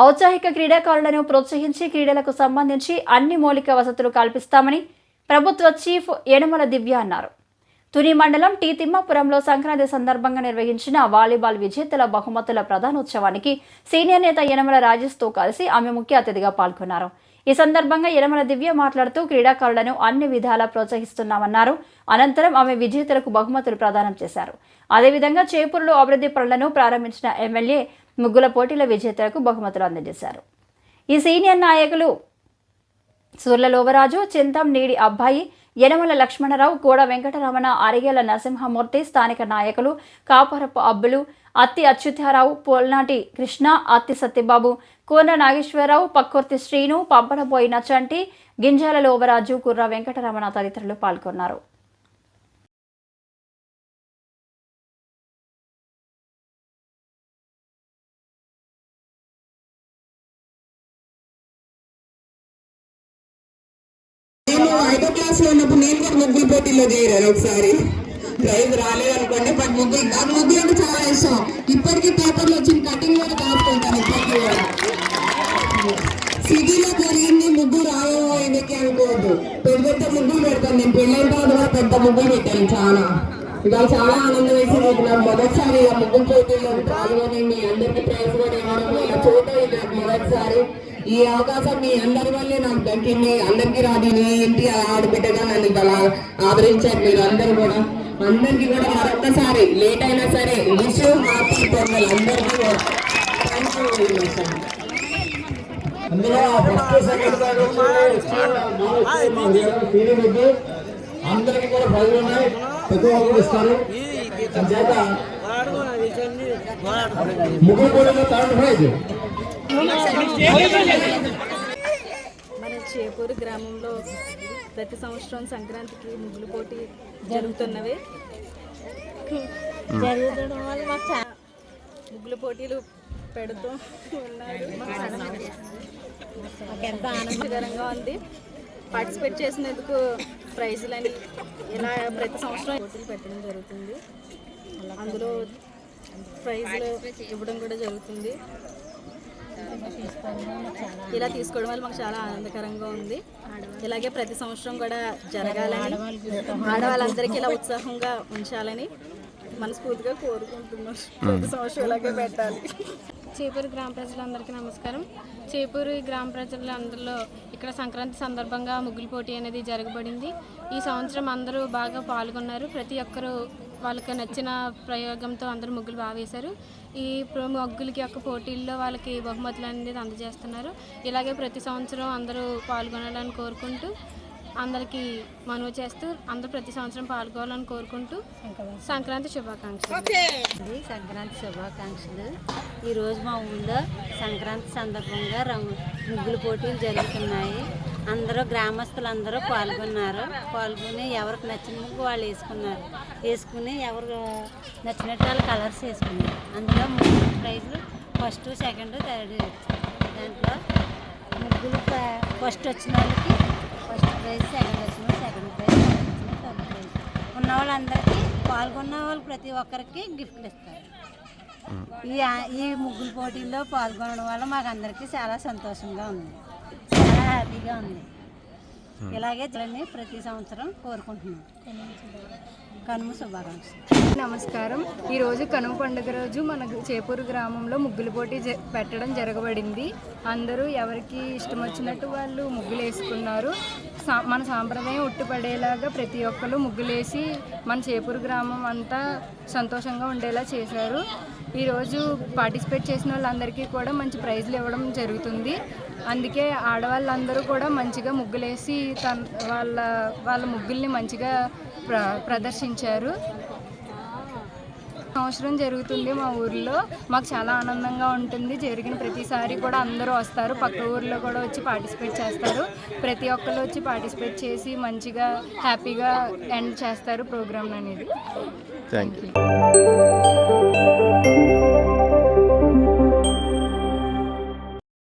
ఔత్సాహిక క్రీడాకారులను ప్రోత్సహించి క్రీడలకు సంబంధించి అన్ని మౌలిక వసతులు కల్పిస్తామని ప్రభుత్వ చీఫ్ యనమల దివ్య అన్నారు. తుని మండలం టీ తిమ్మాపురంలో సంక్రాంతి సందర్భంగా నిర్వహించిన వాలీబాల్ విజేతల బహుమతుల ప్రధానోత్సవానికి సీనియర్ నేత యనమల రాజేష్తో కలిసి ఆమె ముఖ్య అతిథిగా పాల్గొన్నారు. ఈ సందర్భంగా యనమల దివ్య మాట్లాడుతూ క్రీడాకారులను అన్ని విధాలా ప్రోత్సహిస్తున్నామన్నారు. అనంతరం ఆమె విజేతలకు బహుమతులు ప్రదానం చేశారు. అదేవిధంగా చేపూరులో అభివృద్ధి పనులను ప్రారంభించిన ఎమ్మెల్యే ముగ్గుల పోటీల విజేతలకు బహుమతులు అందజేశారు. ఈ సీనియర్ నాయకులు సూర్ల లోవరాజు చింతం నీడి అబ్బాయి యనమల లక్ష్మణరావు కోడ వెంకటరమణ అరిగేల నరసింహమూర్తి స్థానిక నాయకులు కాపరపు అబ్బులు అత్తి అచ్యుతారావు పోల్నాటి కృష్ణ అత్తి సత్యబాబు కోన నాగేశ్వరరావు పక్కుర్తి శ్రీను పంపడబోయిన చంటి గింజాల లోవరాజు కుర్ర వెంకటరమణ తదితరులు పాల్గొన్నారు. క్లాస్లో ఉన్నప్పుడు నేను కూడా ముగ్గులు పోటీలో చేరాను ఒకసారి. ప్రైజ్ రాలేదు అనుకోండి బట్ ముగ్గులు నాకు ముగ్గులు అంటే చాలా ఇష్టం. ఇప్పటికీ పేపర్లో వచ్చిన కటింగ్ కూడా దాచుకుంటాను ఇప్పటికీ కూడా. సిటీలో జరిగింది ముగ్గు రాయో ఎందుకే అనుకోవద్దు. పెద్ద పెద్ద ముగ్గులు పెడతాను. నేను పెళ్ళైన తర్వాత కూడా పెద్ద ముగ్గులు పెట్టాను చాలా. ఇవాళ చాలా ఆనందం వేసి నాకు. మొదటిసారి ఆ ముగ్గులు పోటీల్లో పాల్గొని మీ అందరికీ ప్రైజ్ కూడా ఇవ్వడం ఇలా చూడటం ఈ అవకాశం మీ అందరి వల్లే నాకు దక్కింది. అందరికీ రాదు. ఏంటి ఆ ఆడబిడ్డగా నన్ను ఇలా ఆదరించారు మీరు అందరూ కూడా. అందరికీ కూడా మరొక్కసారి లేట్ అయినా సరే విష్ హ్యాపీ పొంగల్ అందరికీ కూడా. థ్యాంక్ యూ వెరీ మచ్ అందులో ఫస్ట్ సెకండ్ అందరికి కూడా ప్రజలు ఉన్నాయి ప్రతి ఒక్కరు ఇస్తారు. చేత ముగ్గురు కూడా థర్డ్ ప్రైజ్. మన చేపూరు గ్రామంలో ప్రతి సంవత్సరం సంక్రాంతికి ముగ్గులు పోటీ జరుగుతున్నవి. జరుగుతుండడం వల్ల మాకు చా ముగ్గులు పోటీలు పెడుతూ ఉన్నారు. మాకు ఎంతో ఆనందకరంగా ఉంది. పార్టిసిపేట్ చేసినందుకు ప్రైజులని ఇలా ప్రతి సంవత్సరం పోటీలు పెట్టడం జరుగుతుంది. అందులో ప్రైజులు ఇవ్వడం కూడా జరుగుతుంది. ఇలా తీసుకోవడం వల్ల మాకు చాలా ఆనందకరంగా ఉంది. ఇలాగే ప్రతి సంవత్సరం కూడా జరగాలని ఆడవాళ్ళందరికీ ఇలా ఉత్సాహంగా ఉంచాలని మనస్ఫూర్తిగా కోరుకుంటున్నాం. ప్రతి సంవత్సరం ఇలాగే పెట్టాలి. చేపూరు గ్రామ ప్రజలందరికీ నమస్కారం. చేపూరు గ్రామ ప్రజలందరిలో ఇక్కడ సంక్రాంతి సందర్భంగా ముగ్గులు పోటీ అనేది జరగబడింది. ఈ సంవత్సరం అందరూ బాగా పాల్గొన్నారు. ప్రతి ఒక్కరూ వాళ్ళకి నచ్చిన ప్రయోగంతో అందరూ ముగ్గులు బాగా వేశారు. ఈ ముగ్గులకి యొక్క పోటీల్లో వాళ్ళకి బహుమతులు అనేది అందజేస్తున్నారు. ఇలాగే ప్రతి సంవత్సరం అందరూ పాల్గొనాలని కోరుకుంటూ అందరికీ మనవి చేస్తూ అందరూ ప్రతి సంవత్సరం పాల్గొనాలని కోరుకుంటూ సంక్రాంతి శుభాకాంక్షలు. ఇది సంక్రాంతి శుభాకాంక్షలు. ఈరోజు మా ఊళ్ళో సంక్రాంతి సందర్భంగా రంగు ముగ్గులు పోటీలు జరుగుతున్నాయి. అందరూ గ్రామస్తులందరూ పాల్గొన్నారు. పాల్గొని ఎవరికి నచ్చిన ముగ్గు వాళ్ళు వేసుకున్నారు. వేసుకుని ఎవరు నచ్చినట్టు వాళ్ళు కలర్స్ వేసుకున్నారు. అందులో మూడు ప్రైజ్లు ఫస్ట్ సెకండ్ థర్డ్ దాంట్లో ముగ్గులు ఫస్ట్ వచ్చిన వాళ్ళకి ఫస్ట్ ప్రైజ్ సెకండ్ వచ్చిన సెకండ్ ప్రైజ్ థర్డ్ వచ్చిన థర్డ్ ప్రైజ్. ఉన్న వాళ్ళందరికీ పాల్గొన్న వాళ్ళు ప్రతి ఒక్కరికి గిఫ్ట్లు ఇస్తారు. ఈ ఈ ముగ్గుల పోటీల్లో పాల్గొనడం వల్ల మాకు అందరికీ చాలా సంతోషంగా ఉంది. హ్యాపీగా ఉంది. ఇలాగే జరగాలని ప్రతి సంవత్సరం కోరుకుంటున్నాం. కనుమ శుభాకాంక్షలు. నమస్కారం. ఈరోజు కనుమ పండుగ రోజు మన చేపూరు గ్రామంలో ముగ్గుల పోటీ జ- పెట్టడం జరగబడింది. అందరూ ఎవరికి ఇష్టం వచ్చినట్టు వాళ్ళు ముగ్గులు వేసుకున్నారు. సా- మన సాంప్రదాయం ఉట్టుపడేలాగా ప్రతి ఒక్కరు ముగ్గులేసి మన చేపూరు గ్రామం అంతా సంతోషంగా ఉండేలా చేశారు. ఈరోజు పార్టిసిపేట్ చేసిన వాళ్ళందరికీ కూడా మంచి ప్రైజ్లు ఇవ్వడం జరుగుతుంది. అందుకే ఆడవాళ్ళందరూ కూడా మంచిగా ముగ్గులేసి తన వాళ్ళ వాళ్ళ ముగ్గుల్ని మంచిగా ప్ర ప్రదర్శించారు. సంవత్సరం జరుగుతుంది మా ఊర్లో. మాకు చాలా ఆనందంగా ఉంటుంది. జరిగిన ప్రతిసారి కూడా అందరూ వస్తారు. పక్క ఊర్లో కూడా వచ్చి పార్టిసిపేట్ చేస్తారు. ప్రతి ఒక్కరు వచ్చి పార్టిసిపేట్ చేసి మంచిగా హ్యాపీగా ఎండ్ చేస్తారు ప్రోగ్రామ్ అనేది. Thank you